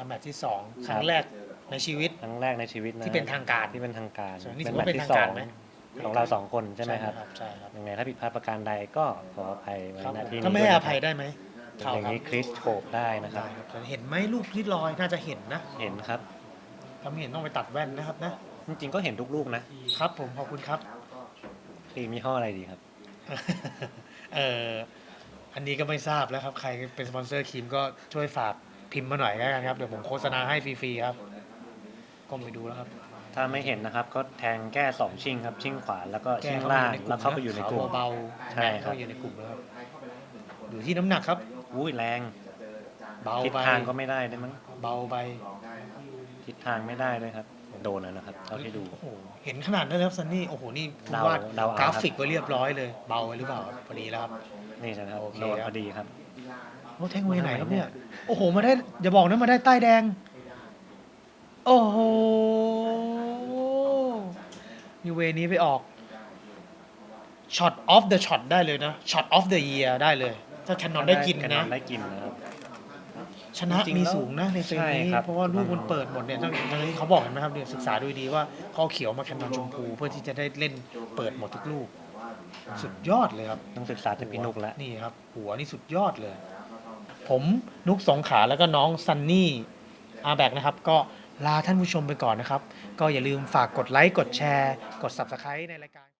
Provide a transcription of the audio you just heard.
อ่าแมตช์ที่สองคครับรั้งแรกในชีวิต ครั้งแรกในชีวิตนะที่เป็นทางการที่เป็นทางการส่วนนี้เป็นถือแมว่าตช์เป็นที่ทางสอการงไหม ของเราสองคนใช่ไหมครับใช่ครับยังไงถ้าผิดพลาดประการใดก็ขออภัยไว้ครับณที่นี้ถ้าไม่ให้ด้อวภัยนะได้ไหมครับอย่างนี้คริสโฉบได้นะครับได้ครับแต่เห็นไหมรูปที่ลอยน่าจะเห็นนะเห็นครับถ้าไม่เห็นต้องไปตัดแว่นนะครับนะจริงๆก็เห็นทุกลูกนะครับผมขอบคุณครับทีมีห้ออะไรดีครับเอออันนี้ก็ไม่ทราบแล้วครับ ใครเป็นสปอนเซอร์ครีมก็ช่วยฝาก พิมพ์มาหน่อยแล้วกันครับ เดี๋ยวผมโฆษณาให้ฟรีๆครับก้มไปดูแล้วครับ ถ้าไม่เห็นนะครับ ก็แทงแก้สองชิงครับ ชิงขวาแล้วก็แก้ชิงเข้าไปล่างในกลุ่มแล้วเข้าไปอยู่ในกลุ่มขาวเบาๆใช่แม่ครับเข้าอยู่ในกลุ่มแล้วครับอยู่ที่น้ำหนักครับอุ้ยแรง เบาทิศไปทางก็ไม่ได้ด้วยมั้งเบาไปทิศทางไม่ได้ด้วยครับ โดนแล้วนะครับเท่าที่ดู โอ้โหเห็นขนาดนั้นแล้วซันนี่โอ้โหนี่คุณเดาวาดเดาเอากราครับฟิกไว้เรียบร้อยเลย เบาไว้หรือเปล่าครับพอดีแล้วครับ นี่ใช่ไหมครับโอเคโดนครับ พอดีครับ โอ้แทงเวไหนครับเนี่ย โอ้โหมาได้อย่าบอกนะมาได้ใต้แดง โอ้โหนี่เวนี้ไปออกช็อตออฟเดอะช็อตได้เลยนะช็อตออฟเดอะเยียได้เลยถ้าแคนนอนได้กินแคนนะ ได้กินนะครับ ชนะจริงๆมีแล้วสูงนะในเฟรมใช่นี้ครับเพราะว่าลูกมันเปิดหมดเนี่ยทั้งทั้งที่เขาบอกเห็นไหมครับเนี่ยศึกษาดูดีว่าเขาเอาเขียวมาแคนนอนชมพูเพื่อที่จะได้เล่นเปิดหมดทุกลูก สุดยอดเลยครับต้องศึกษาจากพี่นุกแล้วนี่ครับ หัวนี่สุดยอดเลย ผมนุกสงขลาแล้วก็น้องซันนี่อาแบกนะครับ ก็ลาท่านผู้ชมไปก่อนนะครับ ก็อย่าลืมฝากกดไลค์กดแชร์ กด Subscribe ในรายการ